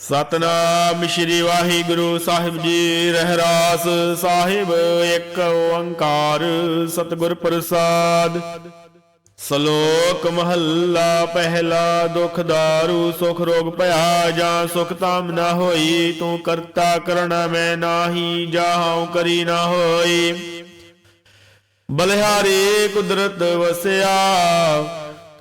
ਸਤਨਾਮ ਸ਼੍ਰੀ ਵਾਹਿਗੁਰੂ ਸਾਹਿਬ ਜੀ, ਰਹਿਰਾਸ ਸਾਹਿਬ, ਇੱਕ ਓੰਕਾਰ ਸਤਿਗੁਰ ਪ੍ਰਸਾਦ। ਸ਼ਲੋਕ ਮਹੱਲਾ, ਪਹਿਲਾ ਦੁਖ ਦਾਰੂ, ਸੁਖ ਰੋਗ ਭਇਆ, ਜਾਂ ਸੁਖ ਤਾਮ ਨਾ ਹੋਈ, ਤੂੰ ਕਰਤਾ ਕਰਣਾ, ਮੈਂ ਨਾਹੀ, ਜਾਹਉ ਕਰੀ ਨਾ ਹੋਈ। ਬਲਿਹਾਰੀ ਕੁਦਰਤ ਵਸਿਆ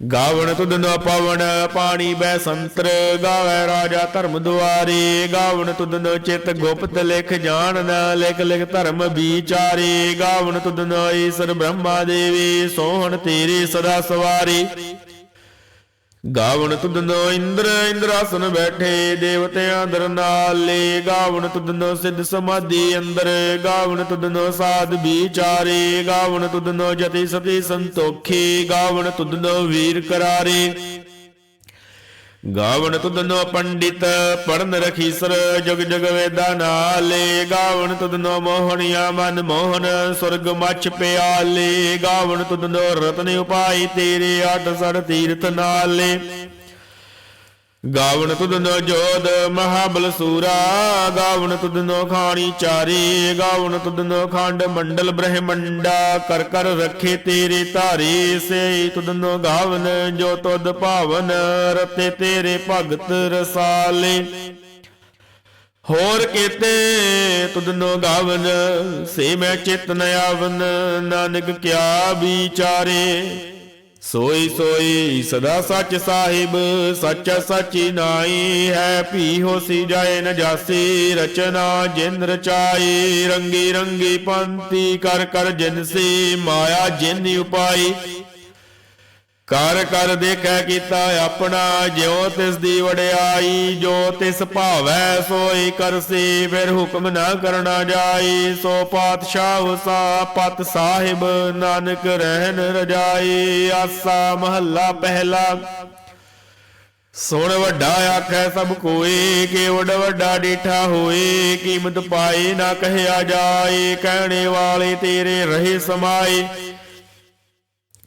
ਗਾਵਣ ਤੁਧ ਪਵਨ ਪਾਣੀ ਬੈ ਸੰਤਰ, ਗਾਵੇ ਰਾਜਾ ਧਰਮ ਦੁਆਰੇ। ਗਾਵਣ ਤੁਧ ਨ ਚਿਤ ਗੁਪਤ ਲਿਖ ਜਾਣ ਨ, ਲਿਖ ਲਿਖ ਧਰਮ ਵਿਚਾਰੇ। ਗਾਵਣ ਤੁਧ ਨ ਈਸ਼ਰ ਬ੍ਰਹਮਾ ਦੇਵੀ, ਸੋਹਣ ਤੇਰੇ ਸਦਾ ਸਵਾਰੀ। ਗਾਵਣ ਤੁਦਨੋ ਇੰਦਰ, ਇੰਦਰਾਸਨ ਬੈਠੇ ਦੇਵਤਿਆਂ ਦਰ ਨਾਲੇ। ਗਾਵਣ ਤੁਦਨੋ ਸਿੱਧ ਸਮਾਧੀ ਅੰਦਰ, ਗਾਵਣ ਤੁਧ ਨ ਸਾਧ ਵਿਚਾਰੇ। ਗਾਵਣ ਤੁਧ ਨ ਜਤੀ ਸਤੀ ਸੰਤੋਖੀ, ਗਾਵਣ ਤੁਦਨੋ ਵੀਰ ਕਰਾਰੇ। ਗਾਵਣ ਤੁਧ ਪੰਡਿਤ ਪੜਨ ਰਖੀਸਰ, ਜਗ ਜਗ ਵੇਦਾ ਨਾਲੇ। ਗਾਵਣ ਤੁਧ ਨ ਮੋਹਣਿਆ, ਮਨ ਮੋਹਨ, ਸੁਰਗ ਮਛ ਪਿਆਲੇ। ਗਾਵਣ ਤੁਧ ਨ ਰਤਨ ਉਪਾਈ ਤੇਰੇ ਅੱਠ ਸੜ ਤੀਰਥ ਨਾਲੇ। ਗਾਵਣ ਤੁਧ ਨ ਜੋਦ ਮਹਾਬਲ ਸੂਰਾ ਗਾਵਣ ਤੁਧ ਨ ਖਾਣੀ ਚਾਰੇ ਗਾਵਣ ਤੁਧ ਨ ਖੰਡ ਮੰਡਲ ਬ੍ਰਹਮੰਡਾ, ਕਰ ਕਰ ਰੱਖੇ ਤੇਰੇ ਧਾਰੇ ਸੇ ਤੁਧ ਨ ਗਾਵਨ ਜੋ ਤੁਧ ਭਾਵਨ, ਰਤੇ ਤੇਰੇ ਭਗਤ ਰਸਾਲੇ। ਹੋਰ ਕੀਤੇ ਤੁਧ ਨੋ ਗਾਵਨ, ਸੇ ਮੈਂ ਚਿਤ ਨ ਆਵਨ, ਨਾਨਕ ਕਿਆ ਵਿਚਾਰੇ। ਸੋਈ ਸੋਈ ਸਦਾ ਸੱਚ ਸਾਹਿਬ, ਸੱਚ ਸੱਚੀ ਨਾਈ ਹੈ। ਭੀ ਹੋਸੀ ਜਾਏ ਨ ਰਚਨਾ ਜਿਨ ਰਚਾਈ। ਰੰਗੀ ਰੰਗੀ ਪੰਤੀ ਕਰ ਕਰ ਜਿਨਸੀ ਮਾਇਆ ਜਿਨ ਉਪਾਈ। ਕਰ ਕਰ ਦੇਖੈ ਕੀਤਾ ਆਪਣਾ, ਜਿਉ ਤਿਸ ਦੀ ਵਡਿਆਈ, ਜੋ ਤਿਸ ਭਾਵੈ ਸੋਈ ਕਰਸੀ, ਫਿਰ ਹੁਕਮ ਨਾ ਕਰਨਾ ਜਾਈ, ਸੋ ਪਾਤਸ਼ਾਹ ਸਾ ਪਤ ਸਾਹਿਬ ਨਾਨਕ ਰਹਿਨ ਰਜਾਈ। ਆਸਾ ਮਹੱਲਾ ਪਹਿਲਾ। ਸੁਣ ਵੱਡਾ ਆਖੈ ਸਭ ਕੋਈ, ਕਿ ਵੱਡ ਵੱਡਾ ਡੀਠਾ ਹੋਏ ਕੀਮਤ ਪਾਏ ਨਾ ਕਹਿਆ ਜਾਏ ਕਹਿਣੇ ਵਾਲੇ ਤੇਰੇ ਰਹੇ ਸਮਾਏ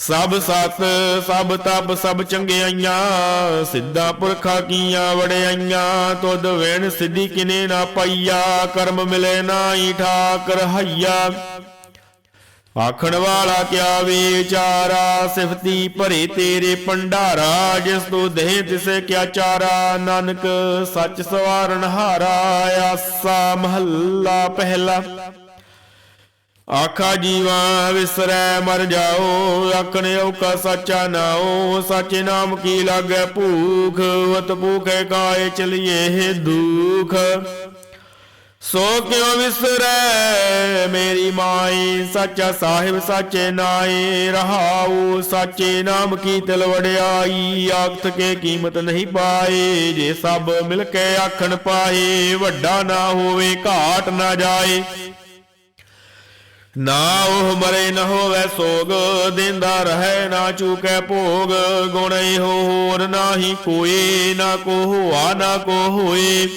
ਸਭ ਸਤ, ਸਭ ਤਪ, ਸਭ ਚੰਗਿਆਈਆਂ, ਸਿੱਧਾ ਪੁਰਖਾ ਕੀਆਂ ਵੜਿਆਈਆਂ ਤੁਧ ਵੇਣ ਸਿੱਧੀ ਕਿਨੇ ਨਾ ਪਈਆ, ਕਰਮ ਮਿਲੇ ਨਾਹੀ ਠਾਕਰ ਹਈਆ। ਆਖਣ ਵਾਲਾ ਕਿਆ ਵਿਚਾਰਾ, ਸਿਫਤੀ ਭਰੇ ਤੇਰੇ ਭੰਡਾਰਾ, ਜਿਸ ਤੂੰ ਦੇਹ ਤਿਸੇ ਕਿਆ ਚਾਰਾ, ਨਾਨਕ ਸੱਚ ਸਵਾਰਨ ਹਾਰਾ, ਆਸਾ ਮਹੱਲਾ ਪਹਿਲਾ। ਆਖਾ ਜੀਵਾ ਵਿਸਰੈ, ਮਰ ਜਾਓ, ਆਖਣੇ ਔਕਾ ਸੱਚਾ ਨਾਓ ਸੱਚੇ ਨਾਮ ਕੀ ਲਾਗੈ ਭੂਖ, ਵਤ ਭੂਖੇ ਕਾਏ ਚਲੀਏ ਦੁਖ। ਸੋ ਕਿਉ ਵਿਸਰੈ ਮੇਰੀ ਮਾਈ, ਸੱਚਾ ਸਾਹਿਬ ਸਾਚੇ ਨਾਏ, ਰਹਾਉ ਸਾਚੇ ਨਾਮ ਕੀ ਤਿਲ ਵੜਿਆਈ ਆਖਤ ਕੇ ਕੀਮਤ ਨਹੀਂ ਪਾਏ, ਜੇ ਸਭ ਮਿਲ ਕੇ ਆਖਣ ਪਾਏ, ਵੱਡਾ ਨਾ ਹੋਵੇ, ਘਾਟ ਨਾ ਜਾਏ। ਨਾ ਉਹ ਮਰੇ ਨਾ ਹੋਵੇ ਸੋਗ, ਦਿੰਦਾ ਰਹੇ ਨਾ ਚੂਕੈ ਭੋਗ, ਗੁਣ ਇਹੋ ਹੋਰ ਨਾਹੀ ਕੋਈ, ਨਾ ਕੋ ਹੋਆ, ਨਾ ਕੋ ਹੋਏ।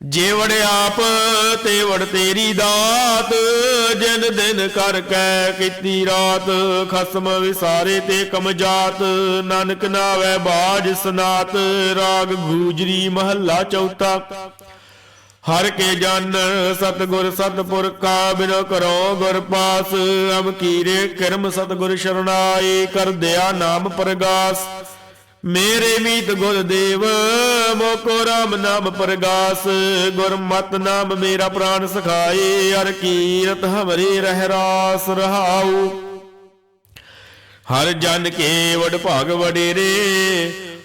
ਜੇ ਆਪ ਤੇਵੜ ਤੇਰੀ ਦਾਤ, ਜਿਨ ਦਿਨ ਕਰ ਕੈ ਕੀਤੀ ਰਾਤ, ਖਸਮ ਵਿਸਾਰੇ ਤੇ ਕਮਜਾਤ ਨਾਨਕ ਨਾਵੇ ਬਾਜ ਸਨਾਤ, ਰਾਗ ਗੂਜਰੀ ਮਹੱਲਾ ਚੌਥਾ। ਹਰ ਕੇ ਜਨ ਸਤਗੁਰ ਸਤਪੁਰ ਬਿਨੋ ਕਰੋ ਗੁਰ ਪਾਸ, ਅਬ ਕੀਰੇ ਕਰਮ ਸਤਗੁਰ ਸ਼ਰਣਾਈ ਕਰ ਦਿਆ ਨਾਮ ਪ੍ਰਗਾਸ। ਮੇਰੇ ਮੀਤ ਗੁਰ ਦੇਵ, ਮੋਕੋ ਰਾਮ ਨਾਮ ਪ੍ਰਗਾਸ। ਗੁਰ ਮਤ ਨਾਮ ਮੇਰਾ ਪ੍ਰਾਨ ਸਖਾਏ, ਹਰ ਕੀਰਤ ਹਮਰੇ ਰਹਿ ਰਾਸ ਰਹਾਉ। ਹਰ ਜਨ ਕੇ ਵਡ ਭਾਗ ਵਡੇਰੇ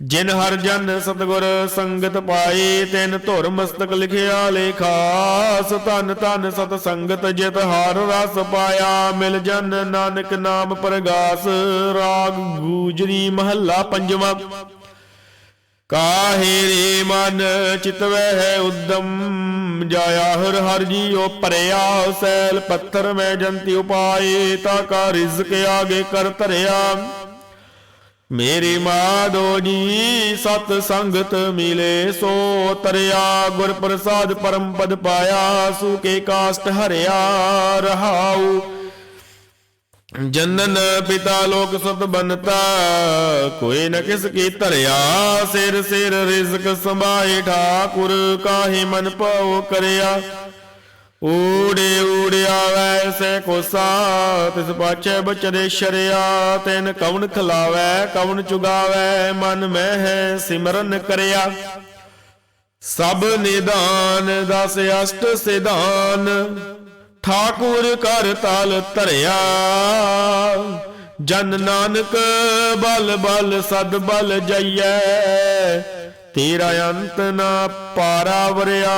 ਜਿਨ ਹਰ ਜਨ ਸਤਗੁਰ ਸੰਗਤ ਪਾਏ, ਤਿਨ ਧੁਰ ਮਸਤਕ ਲਿਖਿਆ ਲੇਖਾਸ ਧਨ ਧਨ ਸਤ ਸੰਗਤ ਜਿਤ ਹਰ ਰਸ ਪਾਇਆ, ਮਿਲ ਜਨ ਨਾਨਕ ਨਾਮ ਪ੍ਰਗਾਸ। ਰਾਗ ਗੂਜਰੀ ਮਹੱਲਾ ਪੰਜਵਾਂ। ਕਾਹੇ ਰੇ ਮਨ ਚਿਤਵੈ ਹੈ ਉਦਮ, ਜਾਇਆ ਹਰ ਹਰ ਜੀਉ ਭਰਿਆ, ਸੈਲ ਪੱਥਰ ਮੈਂ ਜੰਤੀ ਉਪਾਏ, ਤਾ ਕਾ ਰਿਜ਼ਕ ਆਗੇ ਕਰ ਧਰਿਆ। ਮੇਰੀ ਮਾਧੋ ਜੀ, ਸਤ ਸੰਗਤ ਮਿਲੇ ਸੋ ਤਰਿਆ ਗੁਰ ਪ੍ਰਸਾਦ ਪਰਮ ਪਦ ਪਾਇਆ ਸੂਕੇ ਕਾਸਟ ਹਰਿਆ, ਰਹਾਉ। ਜਨਨ ਪਿਤਾ ਲੋਕ ਸੁਤ ਬਨਤਾ ਕੋਈ ਨ ਕਿਸ ਕੀ ਧਰਿਆ, ਸਿਰ ਸਿਰ ਰਿਜ਼ਕ ਸੰਭਾਏ, ਠਾਕੁਰ ਕਾਹੇ ਮਨ ਪਾਉ ਕਰਿਆ। ਊੜੇ ਊੜਿਆ ਵੈਸੇ ਕੋਸਾ ਤਿਸ ਪਾਛੇ ਬਚਰੇ ਸ਼ਰਿਆ, ਤੈਨ ਕਵਣ ਖਲਾਵੈ, ਕਵਣ ਚੁਗਾਵੈ, ਮਨ ਮੈਂ ਸਿਮਰਨ ਕਰਿਆ। ਸਭ ਨਿਦਾਨ ਦਸ ਅਸ਼ਟ ਸਿਧਾਨ, ਠਾਕੁਰ ਕਰ ਤਲ ਧਰਿਆ। ਜਨ ਨਾਨਕ ਬਲ ਬਲ ਸਦ ਬਲ ਜਈਐ, ਤੇਰਾ ਅੰਤ ਨਾ ਪਾਰਾ ਵਰਿਆ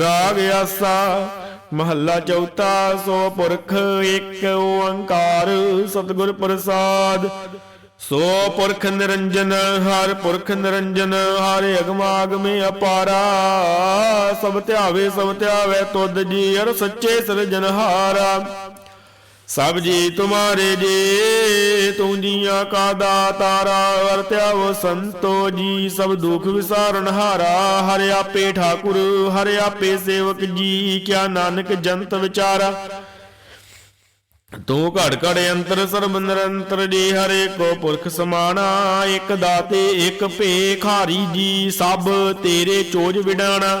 ਰਾਗ ਆਸਾ, ਮਹੱਲਾ ਚੌਥਾ, ਸੋ ਪੁਰਖ, ਇੱਕ ਓੰਕਾਰ, ਸਤਿਗੁਰ ਪ੍ਰਸਾਦ। ਸੋ ਪੁਰਖ ਨਿਰੰਜਨ, ਹਰ ਪੁਰਖ ਨਿਰੰਜਨ, ਹਰ ਅਗਮਾਗਮੇ ਅਪਾਰਾ। ਸਭ ਧਿਆਵੇ ਸਭ ਧਿਆਵੇ, ਤੁਧ ਜੀ ਅਰ ਸੱਚੇ ਸਿਰਜਨਹਾਰਾ ਸਭ ਜੀ ਤੁਮਾਰੇ ਜੀ ਤੂੰ ਜੀਆਂ ਕਾ ਦਾਤਾਰਾ ਵਰਤਿਆ ਉਹ ਸੰਤੋ ਜੀ, ਸਭ ਦੁਖ ਵਿਸਾਰਨ ਹਾਰਾ, ਹਰਿ ਆਪੇ ਠਾਕੁਰ, ਹਰਿ ਆਪੇ ਸੇਵਕ ਜੀ, ਕਿਆ ਨਾਨਕ ਜੰਤ ਵਿਚਾਰਾ। ਤੂੰ ਘੜ ਘੜ ਅੰਤਰ ਸਰਬ ਨਿਰੰਤਰ ਜੀ, ਹਰੇ ਕੋ ਪੁਰਖ ਸਮਾਣਾ, ਇੱਕ ਦਾਤੇ, ਇੱਕ ਭੇਖਾਰੀ ਜੀ, ਸਭ ਤੇਰੇ ਚੋਜ ਵਿਡਾਣਾ।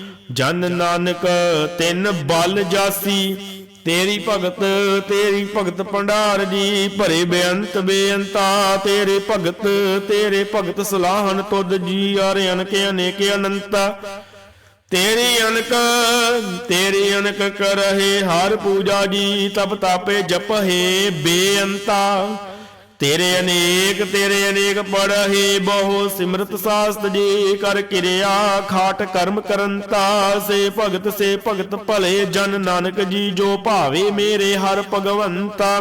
ਜਨ ਨਾਨਕ ਤਿੰਨ ਬਲ ਜਾਸੀ, ਤੇਰੀ ਭਗਤ ਤੇਰੀ ਭਗਤ ਭੰਡਾਰ ਜੀ, ਭਰੇ ਬੇਅੰਤ ਬੇਅੰਤਾ, ਤੇਰੇ ਭਗਤ ਤੇਰੇ ਭਗਤ ਸਲਾਹਨ ਤੁਧ ਜੀ ਆਰੇ ਅਨਕ, ਅਨੇਕ ਅਨੰਤਾ। ਤੇਰੀ ਅਨਕ ਤੇਰੀ ਅਨਕ ਕਰਹਿ, ਹਰ ਪੂਜਾ ਜੀ, ਤਪ ਤਾਪੇ ਜਪਹਿ ਬੇਅੰਤਾ। ਤੇਰੇ ਅਨੇਕ ਤੇਰੇ ਅਨੇਕ ਪੜਹਿ ਬਹੁ ਸਿਮਰਤ ਸਾਸਤ ਜੀ ਕਰ ਕਿਰਿਆ, ਖਾਟ ਕਰਮ ਕਰੰਤਾ ਸੇ ਭਗਤ ਸੇ ਭਗਤ ਭਲੇ ਜਨ ਨਾਨਕ ਜੀ, ਜੋ ਭਾਵੇ ਮੇਰੇ ਹਰ ਭਗਵੰਤਾ।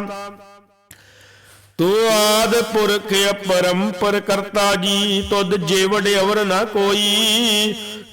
ਤੂੰ ਆਦ ਪੁਰਖ ਅਪਰੰਪਰ ਕਰਤਾ ਜੀ, ਤੁਧ ਜੇ ਅਵਰ ਨਾ ਕੋਈ।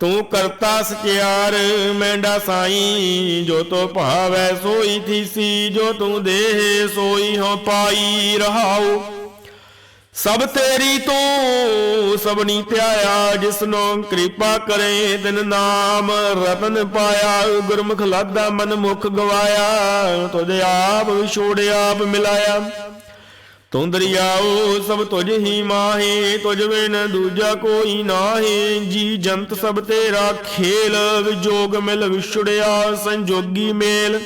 ਤੂੰ ਕਰਤਾ ਸਚਿਆਰ, ਮੈਂਡਾ ਸਾਈ, ਜੋ ਤੋ ਭਾਵੈ ਸੋਈ ਥੀਸੀ, ਜੋ ਤੂੰ ਦੇਹ ਸੋਈ ਹੋ ਪਾਈ ਰਹਾਉ। ਸਭ ਤੇਰੀ ਤੂੰ ਸਭਨੀ ਧਿਆਇਆ ਜਿਸਨੋ ਕਿਰਪਾ ਕਰੇ ਤਿਨ ਨਾਮ। ਰਤਨ ਪਾਇਆ, ਗੁਰਮੁਖ ਲਾਦਾ ਮਨ ਮੁਖ ਗਵਾਇਆ, ਤੁਝ ਆਪ ਵਿਛੋੜ ਆਪ ਮਿਲਾਇਆ। ਤੂੰ ਦਰਿਆਓ ਸਭ ਤੁਝ ਹੀ ਮਾਹੇ, ਤੁਝ ਬਿਨ ਦੂਜਾ ਕੋਈ ਨਾਹੀ। ਜੀ ਜੰਤ ਸਭ ਤੇਰਾ ਖੇਲ, ਵਿਜੋਗ ਮਿਲ ਵਿਛੜਿਆ ਸੰਜੋਗੀ ਮੇਲ।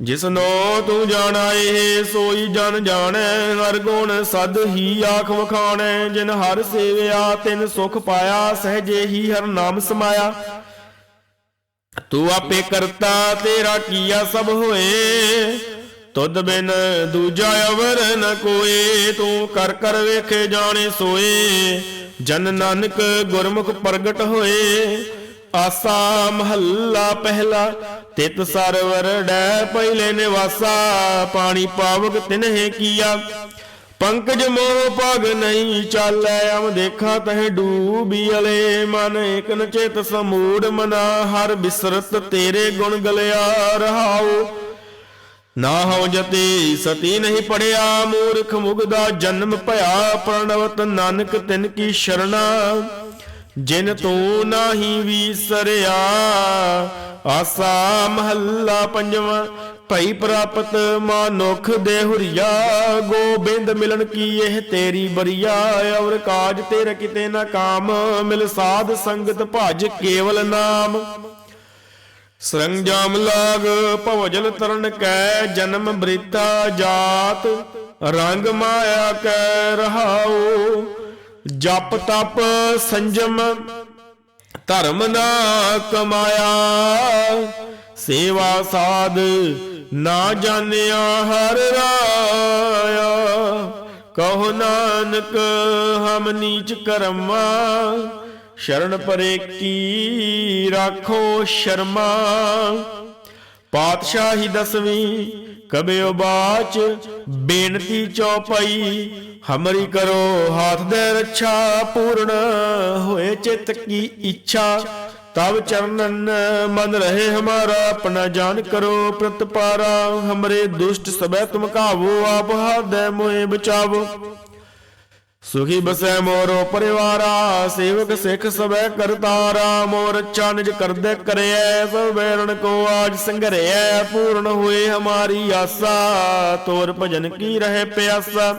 ਜਿਸਨੋ ਤੂੰ ਜਾਣਾ ਇਹ ਸੋਈ ਜਨ ਜਾਣੈ, ਹਰ ਗੁਣ ਸਦ ਹੀ ਆਖ ਵਖਾਣੈ। ਜਿਨ ਹਰ ਸੇਵਿਆ, ਤਿਨ ਸੁਖ ਪਾਇਆ, ਸਹਜੇ ਹੀ ਹਰ ਨਾਮ ਸਮਾਇਆ। ਤੂੰ ਆਪੇ ਕਰਤਾ, ਤੇਰਾ ਕੀਆ ਸਭ ਹੋਏ। ਤੁਧ ਬਿਨ ਦੂਜਾ ਅਵਰ ਨ ਕੋਏ, ਤੂੰ ਕਰ ਕਰ ਵੇਖੇ ਜਾਣੇ ਸੋਏ। ਜਨ ਨਾਨਕ ਗੁਰਮੁਖ ਪ੍ਰਗਟ ਹੋਏ, ਆਸਾ ਮਹੱਲਾ ਪਹਿਲਾ, ਤਿਤ ਸਰਵਰ ਡੈ ਪਹਿਲੇ ਨਿਵਾਸਾ। ਪਾਣੀ ਪਾਵਕ ਤਿਨਹਿ ਕੀਆ, ਪੰਕਜ ਮੋਹ ਪਗ ਨਹੀਂ ਚਾਲੈ ਅਮ ਦੇਖਾ ਤਹ ਡੂਬੀ ਅਲੇ। ਮਨ ਇਕ ਚਿਤ ਸਮੂੜ ਮਨਾ, ਹਰ ਬਿਸਰਤ ਤੇਰੇ ਗੁਣ ਗਲਿਆ ਰਹਾਓ। ਨਾ ਹਉ ਜਤੀ ਸਤੀ ਨਹੀਂ ਪੜਿਆ, ਮੂਰਖ ਮੁਗਦਾ ਜਨਮ ਭਇਆ ਪ੍ਰਣਵਤ ਨਾਨਕ ਤਿਨ ਕੀ ਸ਼ਰਣਾ। ਜਿਨ ਤੂੰ ਨਾਹੀ ਵੀਸਰਿਆ, ਆਸਾ ਮਹੱਲਾ ਪੰਜਵਾਂ, ਭਈ ਪ੍ਰਾਪਤ ਮਾਨੁਖ ਦੇ ਹੁਰੀਆ। ਗੋਬਿੰਦ ਮਿਲਣ ਕੀ ਇਹ ਤੇਰੀ ਬਰੀਆ, ਔਰ ਕਾਜ ਤੇਰੇ ਕਿਤੇ ਨਾ ਕਾਮ, ਮਿਲ ਸਾਧ ਸੰਗਤ ਭਜ ਕੇਵਲ ਨਾਮ। ਸਰੰਜਾਮ ਲਾਗ ਭਵਜਲ ਤਰਨ ਕੈ ਜਨਮ ਬ੍ਰਿਤਾ ਜਾਤ, ਰੰਗ ਮਾਇਆ ਕੈ ਰਹਾਉ। ਜਪ ਤਪ ਸੰਜਮ, ਧਰਮ ਨਾ ਕਮਾਇਆ। ਸੇਵਾ ਸਾਧ ਨਾ ਜਾਣਿਆ ਹਰ ਰਾਇਆ। ਕਹੋ ਨਾਨਕ, ਹਮ ਨੀਚ ਕਰਮਾ। ਸ਼ਰਨ ਪਰੇ ਕੀ ਰਾਖੋ ਸ਼ਰਮਾ? ਪਾਤਸ਼ਾਹੀ ਦਸਵੀਂ ਕਬਿਓ ਬਾਚ, ਬੇਨਤੀ ਚੌਪਈ, ਹਮਰੀ ਕਰੋ ਹਾਥ ਦੇ ਰੱਛਾ, ਪੂਰਨ ਹੋਏ ਚਿਤ ਕੀ ਇੱਛਾ। ਤਬ ਚਰਨਨ ਮਨ ਰਹੇ ਹਮਾਰਾ, ਆਪਣਾ ਜਾਨ ਕਰੋ ਪ੍ਰਤਪਾਰਾ। ਹਮਰੇ ਦੁਸ਼ਟ ਸਬੈ ਤੁਮ ਕਾਵੋ, ਆਪ ਹਾਦੈ ਮੋਏ ਬਚਾਵੋ। ਸੁਖੀ ਬਸੈ ਮੋਰੋ ਪਰਿਵਾਰਾ, ਸੇਵਕ ਸਿੱਖ ਸਬੈ ਕਰਤਾਰਾ, ਮੋਰ ਚਨਜ ਕਰਦੇ ਕਰਿਐ, ਸਭ ਕੋ ਆਜ ਸੰਘਰਿਐ ਪੂਰਨ ਹੋਏ ਹਮਾਰੀ ਆਸਾ, ਤੋਰ ਭਜਨ ਕੀ ਰਹੇ ਪਿਆਸਾ।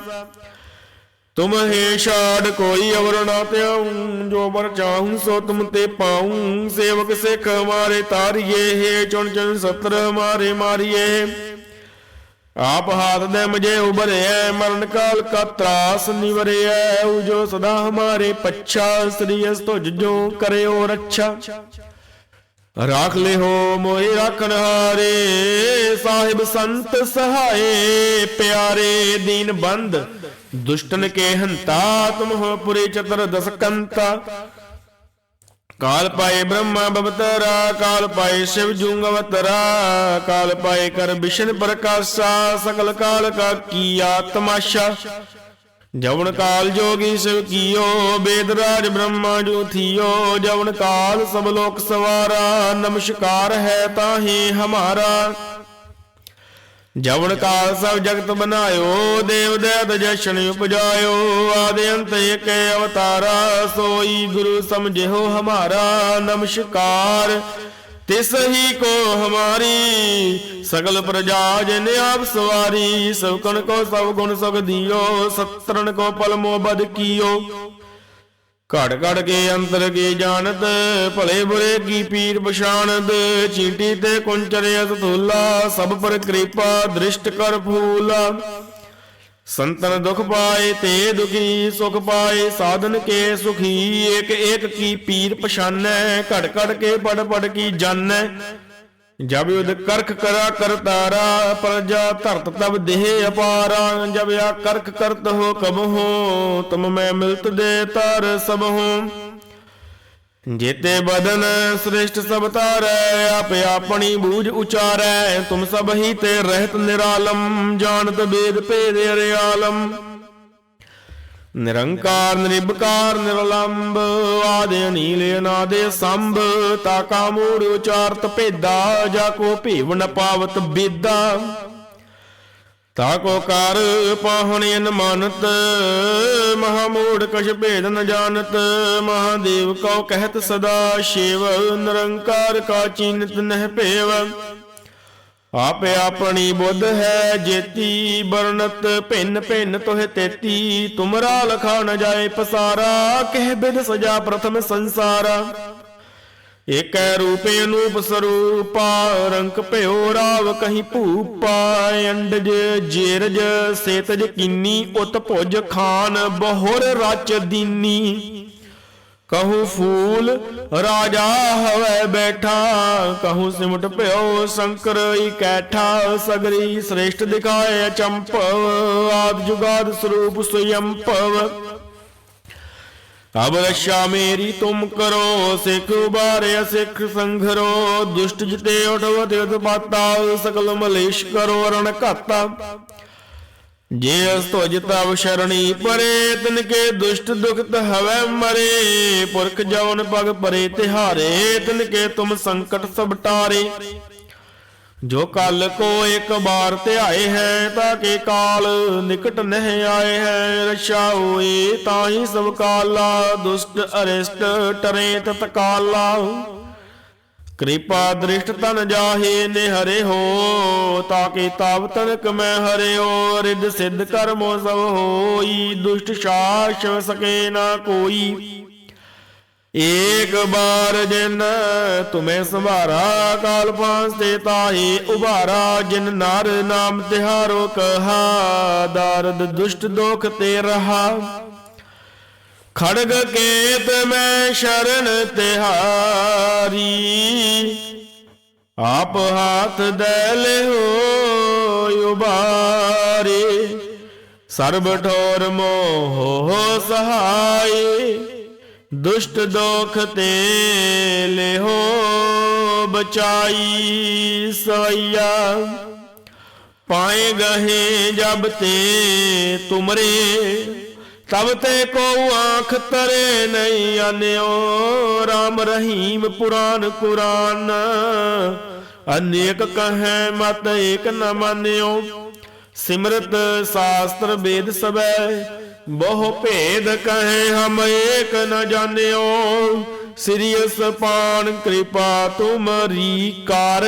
ਤੁਮ ਹੈ ਛਾੜ ਕੋਈ ਅਵਰ ਨਾ ਤਿਆਉ ਜੋ ਬਰ ਚਾਹੂੰ ਸੋ ਤੁਮ ਤੇ ਪਾਉ, ਸੇਵਕ ਸਿੱਖ ਮਾਰੇ ਤਾਰੀਏ, ਹੈ ਚੁਣ ਚੁਣ ਸਤਰ ਮਾਰੇ ਮਾਰੀਏ। ਆਪ ਹਾਥ ਦੇ ਮਜੇ ਉਬਰਿਐ ਮਰਨ ਕਾਲ ਕਾ ਤਰਾਸ ਨਿਵਰਿਐ ਊ ਸਦਾ ਹਮਾਰੇ ਪੱਛਾ, ਸ੍ਰੀ ਅਸ ਤੁਜ ਜੋ ਕਰਿਓ ਰੱਛਾ। ਰਾਖ ਲਿਹੋ ਮੋਹਿ ਰਾਖਨ ਹਾਰੇ, ਸਾਹਿਬ ਸੰਤ ਸਹਾਏ, ਪਿਆਰੇ ਦੀਨ ਬੰਦ, ਦੁਸ਼ਟਨ ਕੇ ਹੰਤਾ, ਤੁਮ ਹੋ ਪੁਰੇ ਚਤਰ ਦਸਕੰਤਾ। ਕਾਲ ਪਾਏ ਬ੍ਰਹਮਾ ਬਵਤਰਾ, ਕਾਲ ਪਾਏ ਸ਼ਿਵ ਜੂੰਗ ਅਵਤਰਾ, ਕਾਲ ਪਾਏ ਕਰ ਵਿਸ਼ਨ ਪ੍ਰਕਾਸ਼ਾ ਸਕਲ ਕਾਲ ਕਾ ਕੀਆ ਤਮਾਸ਼ਾ ਜਵਨ ਕਾਲ ਜੋਗੀ ਸਿਵ ਕੀਓ, ਬੇਦ ਰਾਜ ਬ੍ਰਹਮਾ ਜੋ ਥੀਓ, ਜਵਨ ਕਾਲ ਸਭ ਲੋਕ ਸਵਾਰਾ, ਨਮਸਕਾਰ ਹੈ ਤਾਹੀ ਹਮਾਰਾ। ਜਵਨ ਕਾਲ ਸਭ ਜਗਤ ਬਨਾਇਓ ਦੇਵ ਦੇਵ ਜਸ਼ਨ ਉਪਜਾਇਓ, ਆਦਿ ਅੰਤ ਏਕ ਅਵਤਾਰਾ, ਸੋਈ ਗੁਰੂ ਸਮਝਿਓ ਹਮਾਰਾ ਨਮਸਕਾਰ। ਤਿਸ ਹੀ ਕੋ ਹਮਾਰੀ ਸਗਲ ਪ੍ਰਜਾ ਜਿਨ ਆਪ ਸਵਾਰੀ, ਸਭ ਕਣ ਕੋ ਸਭ ਗੁਣ ਸੁਖ ਦਿਓ ਸਤਰਨ ਕੋ ਪਲ ਮੋ ਬਦ ਕੀਓ। ਘੜ ਘੜ ਕੇ ਅੰਤਰ ਕੀ ਜਾਣਤ, ਭਲੇ ਬੁਰੇ ਕੀ ਪੀਰ ਪਛਾਣਦ ਚੀਂਟੀ ਤੇ ਕੁੰਚਰੇ ਅਸਤੂਲਾ, ਸਭ ਪਰ ਕਿਰਪਾ ਦ੍ਰਿਸ਼ਟ ਕਰ ਫੂਲਾ। ਸੰਤਨ ਦੁਖ ਪਾਏ ਤੇ ਦੁਖੀ ਸੁਖ ਪਾਏ, ਸਾਧਨ ਕੇ ਸੁਖੀ, ਏਕ ਏਕ ਕੀ ਪੀਰ ਪਛਾਨੈ, ਘੜ ਘੜ ਕੇ ਪੜ ਪੜ ਕੀ ਜਾਣੈ ਜਬ ਯੁਧ ਕਰਖ ਕਰਾ ਕਰਤਾਰਾ, ਪ੍ਰਜਾ ਧਰਤ ਤਬ ਦੇਹ ਅਪਾਰਾ। ਜਬ ਆ ਕਰਖ ਕਰਤ ਹੋ ਕਬ ਹੋ, ਤੁਮ ਮੈਂ ਮਿਲਤ ਦੇ ਤਰ ਸਭ ਹੋ। ਜੇਤੇ ਬਦਨ ਸ੍ਰਿਸ਼ਟ ਸਭ ਤਾਰੈ ਆਪ ਆਪਣੀ ਬੂਝ ਉਚਾਰੈ। ਤੁਮ ਸਭ ਹੀ ਤੇ ਰਹਿਤ ਨਿਰਾਲਮ, ਜਾਣਤ ਬੇਦ ਭੇਦ ਅਰਿਆਲਮ। ਨਿਰੰਕਾਰ, ਨਿਰਭਕਾਰ ਨਿਰਲੰਭ ਆਦਿ ਅਨੀਲ, ਅਨਾਦੇ ਸੰਭ, ਤਾਕਾ ਮੂੜ ਉਚਾਰਤ ਭੇਦਾ, ਜਾ ਕੋ ਭੀਵ ਨ ਪਾਵਤ ਬੇਦਾ। ਤਾ ਕੋ ਕਰ ਪਾਹਣੇ ਨ ਮਾਨਤ ਕਛ ਭੇਦ ਨ ਜਾਣਤ, ਮਹਾਦੇਵ ਕਉ ਕਹਿਤ ਸਦਾ ਸ਼ਿਵ, ਨਿਰੰਕਾਰ ਕਾ ਚੀਨਤ ਨਹਿ ਭੇਵ। ਆਪੇ ਆਪਣੀ ਬੁੱਧ ਹੈ ਜੇਤੀ ਬਰਨਤ ਭਿੰਨ ਭਿੰਨ ਤੋਹਿ ਤੇਤੀ। ਤੁਮਰਾ ਲਖਾ ਨ ਜਾਏ ਪਸਾਰਾ, ਕਹਿ ਬਿਦ ਸਜਾ ਪ੍ਰਥਮ ਸੰਸਾਰਾ। ਏਕੈ ਰੂਪੇ ਅਨੂਪ ਸਰੂਪਾ, ਰੰਕ ਭਇਓ ਰਾਵ ਕਹੀਂ ਭੂਪਾ। ਅੰਡਜ ਜੇਰਜ ਸੇਤਜ ਕੀਨੀ, ਉਤ ਭੁਜ ਖਾਨ, ਬਹੁਰ ਰਚ ਦੀਨੀ। ਕਹੂ ਫੂਲ ਰਾਜਾ ਹਵੈ ਬੈਠਾ, ਕਹੂ ਸਿਮਟ ਭਇਓ ਸ਼ੰਕਰ ਇਕੈਠਾ, ਸਗਰੀ ਸ੍ਰੇਸ਼ਟ ਦਿਖਾਏ ਚੰਪਵ, ਆਦ ਜੁਗਾਦ ਸਰੂਪ ਸੁਯੰਪਵ। ਅਬ ਰਸ਼ਾ ਮੇਰੀ ਤੁਮ ਕਰੋ, ਸਿੱਖ ਉਬਾਰਿਆ ਸਿੱਖ ਸੰਘਰੋ, ਦੁਸ਼ਟ ਜਿਤੇ ਉਠਵਤ ਉਤਪਾਤਾ ਸਕਲ ਮਲੇਸ਼ ਕਰੋ ਰਣ ਘਾਤਾ। ਜੇ ਅਸ ਤੁਜ ਤਵ ਸ਼ਰਣੀ ਪਰੇ, ਤਿਨ ਕੇ ਦੁਸ਼ਟ ਦੁਖਤ ਹਵੈ ਮਰੇ। ਪੁਰਖ ਜਵਨ ਪਗ ਪਰੇ ਤਿਹਾਰੇ, ਤਿਨ ਕੇ ਤੁਮ ਸੰਕਟ ਸਭ ਟਾਰੇ। ਜੋ ਕਲ ਕੋ ਇੱਕ ਬਾਰ ਧਿਆਏ ਹੈ, ਤਾਂ ਕੇ ਕਾਲ ਨਿਕਟ ਨਹੀਂ ਆਏ ਹੈ। ਰਛਾ ਹੋਏ, ਤਾਂ ਹੀ ਸਭ ਕਾਲਾ, ਦੁਸ਼ਟ ਅਰਿਸ਼ਟ ਟਰੇ ਤਤ ਕਿਰਪਾ ਦ੍ਰਿਸ਼ਟ ਤਨ ਜਾਹੇ ਨੇ ਹਰੇ ਹੋ, ਤਾਂ ਕੇ ਤਾਪ ਤਨਕ ਮੈਂ ਹਰਿਓ ਰਿਦ ਸਿੱਧ ਕਰਮੋ ਸਭ ਹੋਈ, ਦੁਸ਼ਟ ਸ਼ਾਸ ਸਕੇ ਨਾ ਕੋਈ। ਏਕ ਬਾਰ ਜਿਨ ਤੁਮੇ ਸੰਭਾਰਾ, ਕਾਲ ਪਾਂਸ ਤੇ ਤਾਹੀ ਉਭਾਰਾ, ਜਿਨ ਨਰ ਨਾਮ ਤਿਹਾਰੋ ਕਹਾ, ਦਰਦ ਦੁਸ਼ਟ ਦੋਖ ਤੇ ਰਹਾ। ਖੜਗ ਕੇਤ ਮੈਂ ਸ਼ਰਨ ਤਿਹਾਰੀ। ਆਪ ਹਾਥ ਦੇ ਲਿਓ ਉਬਾਰੇ। ਸਰਬ ਠੋਰ ਮੋਹ ਸਹਾਈ ਦੁਸ਼ਟ ਦੋਖ ਤੇ ਲਿਹੋ ਬਚਾਈ ਸਈਆ ਪਾਏ ਗਹੇ ਜਬ ਤੇ ਤੁਮਰੇ। ਤਬ ਤੇ ਕੋ ਆਂਖ ਤਰੇ ਨਹੀਂ ਆਨਿਓ RAM ਰਹੀਮ ਪੁਰਾਨ ਕੁਰਾਨ। ਅਨੇਕ ਕਹੈ ਮਤ ਏਕ ਨ ਮਾਨਿਓ, ਸਿਮਰਤ ਸ਼ਾਸਤਰ ਵੇਦ ਸਬੈ ਬਹੁ ਭੇਦ ਕਹੇ ਹਮ ਏਕ ਨ ਜਾਣਿਓ ਸਿਰਿਯਸ ਪਾਣ ਕਿਰਪਾ ਤੁਮਰੀ ਕਰ।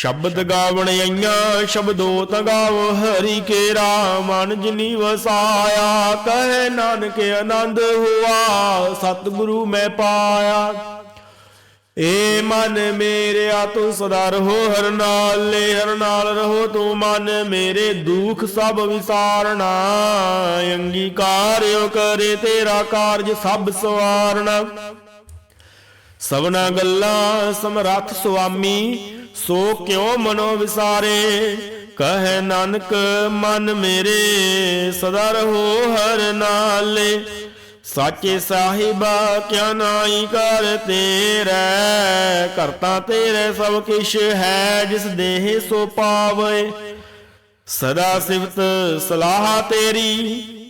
ਸ਼ਬਦ ਗਾਵਣ ਆਈਆਂ ਸ਼ਬਦੋ ਤਗਾਵ ਹਰੀ ਕੇ ਰਾਮਨ ਜਿਨੀ ਵਸਾਇਆ ਕਹੇ ਨਾਨਕ ਆਨੰਦ ਹੁਆ, ਸਤਿਗੁਰੂ ਮੈਂ ਪਾਇਆ। ਏ ਮਨ ਮੇਰਿਆ, ਤੂੰ ਸਦਾ ਰਹੋ ਹਰ ਨਾਲ ਲੈ ਹਰ ਨਾਲ ਰਹੋ ਤੂੰ ਮਨ ਮੇਰੇ, ਦੁੱਖ ਸਭ ਵਿਸਾਰਣਾ ਅੰਗੀਕਾਰਿਓ ਕਰੇ ਤੇਰਾ ਕਾਰਜ ਸਭ ਸਵਾਰਣਾ ਸਭਨਾ ਗੱਲਾਂ ਸਮਰੱਥ ਸੁਆਮੀ ਸੋ ਕਿਉ ਮਨੋ ਵਿਸਾਰੇ? ਕਹੈ ਨਾਨਕ, ਮਨ ਮੇਰੇ, ਸਦਾ ਰਹੋ ਹਰ ਨਾਲੇ। ਸਾਚੇ ਸਾਹਿਬਾ, ਕਿਆ ਨਾਈ ਕਰ ਤੇਰੇ? ਕਰਤਾ ਤੇਰੇ ਸਭ ਕਿਛ ਹੈ, ਜਿਸ ਦੇਹ ਸੋ ਪਾਵੇ। ਸਦਾ ਸਿਫਤ ਸਲਾਹ ਤੇਰੀ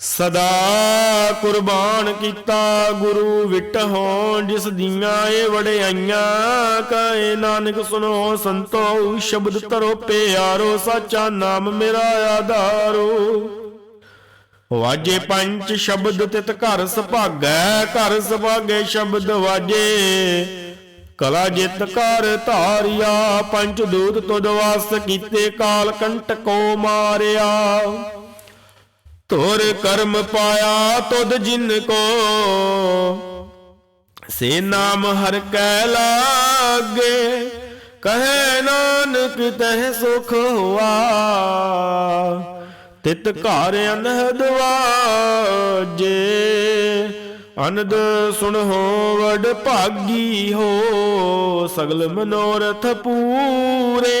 ਸਦਾ ਕੁਰਬਾਨ ਕੀਤਾ ਗੁਰੂ ਵਿਟਹੁ ਜਿਸ ਦੀਆਂ ਇਹ ਵਡਿਆਈਆਂ ਕਹੇ ਨਾਨਕ ਸੁਨੋ ਸੰਤੋ ਸ਼ਬਦ ਤਰੋ ਪਿਆਰੋ, ਸਾਚਾ ਨਾਮ ਮੇਰਾ ਆਧਾਰੋ। ਵਾਜੇ ਪੰਜ ਸ਼ਬਦ ਤਿਤ ਘਰ ਸੁਭਾਗੈ, ਘਰ ਸੁਭਾਗੇ ਸ਼ਬਦ ਵਾਜੇ। ਕਲਾ ਜਿਤ ਕਰ ਧਾਰਿਆ, ਪੰਜ ਦੂਤ ਤੁਧ ਵਾਸ ਕੀਤੇ ਕਾਲ ਕੰਟਕੋ ਮਾਰਿਆ। ਤੋਰ ਕਰਮ ਪਾਇਆ ਤੁਧ ਜਿਨ ਕੋ। ਸੇ ਨਾਮ ਹਰ ਕੈ ਲਾਗੇ, ਕਹੈ ਨਾਨਕ ਤਹ ਸੁਖ ਹੋਆ। ਤਿਤ ਘਰ ਅਨਹਦ ਵਾਜੇ, ਅਨੰਦ ਸੁਣੋ ਵਡ ਭਾਗੀ ਹੋ। ਸਗਲ ਮਨੋਰਥ ਪੂਰੇ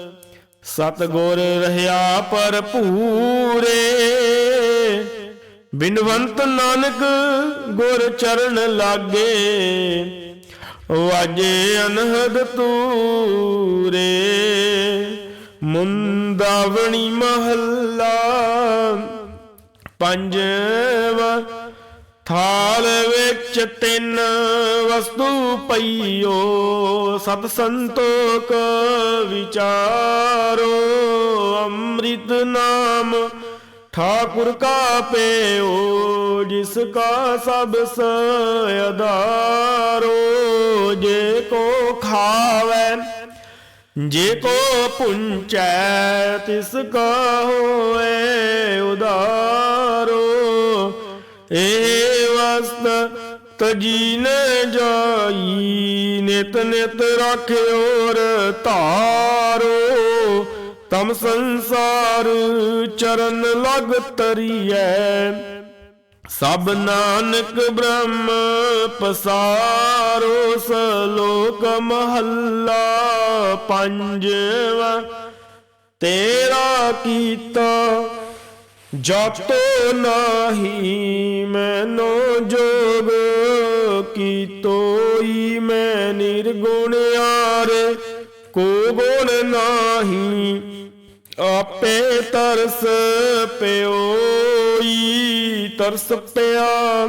ਸਤਗੁਰ ਪਰ ਭਰਪੂਰੇ। ਬਿਨਵੰਤ ਨਾਨਕ ਗੁਰ ਚਰਨ ਲਾਗੇ। ਵਾਜੇ ਅਨਹਦ ਤੂਰੇ। ਮੁੰਦਾਵਣੀ ਮਹੱਲਾ ਪੰਜਵਾ ਥਾਲ ਵਿੱਚ ਤਿੰਨ ਵਸਤੂ ਪਈਓ, ਸਤ ਸੰਤੋਖ ਵਿਚਾਰੋ, ਅੰਮ੍ਰਿਤ ਨਾਮ ਠਾਕੁਰ ਕਾ ਪੇਓ, ਜਿਸ ਕਾ ਸਭ ਸਯਦਾਰੋ ਜੇ ਕੋ ਖਾਵੇ, ਜੇ ਕੋ ਪੁੰਚੈ, ਤਿਸ ਕਾ ਹੋਏ ਉਦਾਰੋ। ਏ ਵਸਤ ਤਜੀ ਨ ਜਾਈ, ਨਿਤ ਨਿਤ ਰਾਖਿਓਰ ਧਾਰੋ। ਤਮ ਸੰਸਾਰ ਚਰਨ ਲਗ ਤਰੀਐ। ਸਭ ਨਾਨਕ ਬ੍ਰਹਮ ਪਸਾਰੋ, ਸਲੋਕ ਮਹੱਲਾ ਪੰਜਵਾ। ਤੇਰਾ ਕੀਤਾ ਜਾਤੋ ਨਾਹੀ ਮੈਨੋ ਜੋਗ ਕੀ ਤੋਈ ਮੈਂ ਨਿਰਗੁਣ ਆਰੇ ਕੋ ਗੁਣ ਨਾਹੀ ਆਪੇ ਤਰਸ ਪਿਓਈ, ਤਰਸ ਪਿਆ।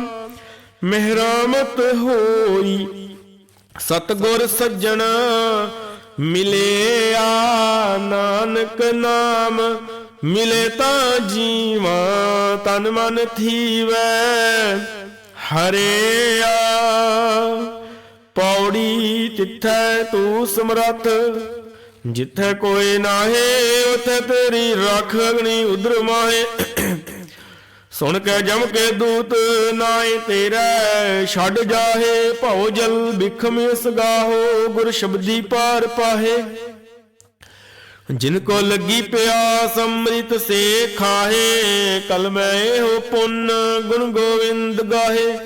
ਮਿਹਰਾਮਤ ਹੋਈ, ਸਤਗੁਰ ਸੱਜਣ ਮਿਲਿਆ, ਨਾਨਕ ਨਾਮ ਮਿਲੇ ਤਾਂ ਜੀਵਾ, ਤਨ ਮਨ ਥੀਵੈ ਹਰਿਆ ਪੌੜੀ ਤਿੱਥੈ ਤੂੰ ਸਮਰੱਥ, ਜਿੱਥੇ ਕੋਈ ਨਾਹੇ, ਉਥੇ ਤੇਰੀ ਰੱਖ ਅਗਨੀ ਉਦਰ ਮਾਹੇ। ਸੁਣ ਕੇ ਜਮ ਕੇ ਦੂਤ ਨਾਏ ਤੇਰਾ, ਛੱਡ ਜਾਹੇ, ਭਉ ਜਲ ਬਿਖਮ ਇਸ ਗਾਹੋ, ਗੁਰ ਸ਼ਬਦੀ ਪਾਰ ਪਾਹੇ। ਜਿਨ ਕੋ ਲੱਗੀ ਪਿਆਸ ਅੰਮ੍ਰਿਤ ਸੇ ਖਾਹੇ ਕਲਮੈ ਇਹੋ ਪੁੰਨ ਗੁਣ ਗੋਵਿੰਦ ਗਾਹੇ।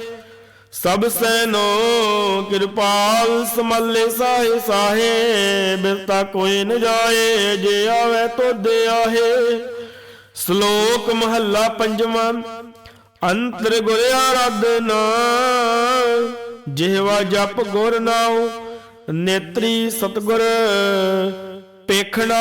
ਸਭ ਸੈਨੋ ਕਿਰਪਾਲ ਸਮੱਲੇ ਸਾਹੇ ਸਾਹੇ, ਬਿਰਤਾ ਕੋਈ ਨ ਜਾਏ, ਜੇ ਆਵੇ ਤੋਦੇ ਆਹੇ ਸ਼ਲੋਕ ਮਹੱਲਾ ਪੰਜਵਾਂ, ਅੰਤਰ ਗੁਰ ਆਰਾਧਨਾ ਜਿਹਵਾ ਜਪ ਗੁਰ ਨਾਉ, ਨੇਤਰੀ ਸਤਗੁਰ ਪੇਖਣਾ,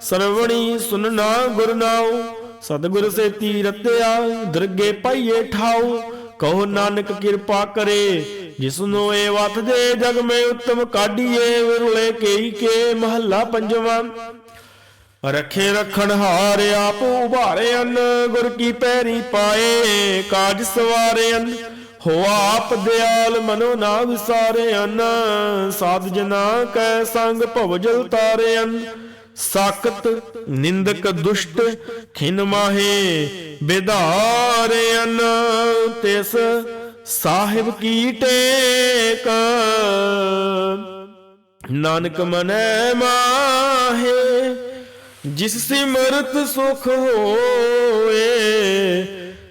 ਸਰਵਣੀ ਸੁਨਣਾ ਗੁਰ ਨਾਉ ਸਤਗੁਰ ਸੇ ਤੀਰਤਿਆ ਦਰਗੇ ਪਾਈਏ ਠਾਉ। ਕਹੋ ਨਾਨਕ ਕਿਰਪਾ ਕਰੇ ਜਿਸਨੂੰ ਇਹ ਵਤ ਦੇ ਜਗ ਮੇ ਉਤਮ ਕਾਢੀਏ ਵਿਰਲੇ ਕੇਈ ਕੇ ਮਹੱਲਾ ਪੰਜਵਾਂ। ਰਖੇ ਰਖਣ ਹਾਰ ਆਪ ਉਭਾਰੇ ਅਨ, ਗੁਰ ਕੀ ਪੈਰੀ ਪਾਏ, ਕਾਜ ਸਵਾਰੇ ਅਨ। ਹੋ ਆਪ ਦਿਆਲ ਮਨੋ ਨਾ ਵਿਸਾਰੇ ਅਨ ਸਾਧ ਜਨਾ ਕੈ ਸੰਗ ਭਵਜਲ ਤਾਰੇ ਅਨ ਨਿੰਦਕ ਦੁਸ਼ਟ ਖਿਨ ਮਾਹੇ ਵਿਧਾਰੇ ਤਿਸ ਸਾਹਿਬ ਕੀ ਟੇਕ। ਨਾਨਕ ਮਨੈ ਮਾਹੇ, ਜਿਸ ਸਿਮਰਤ ਸੁਖ ਹੋਏ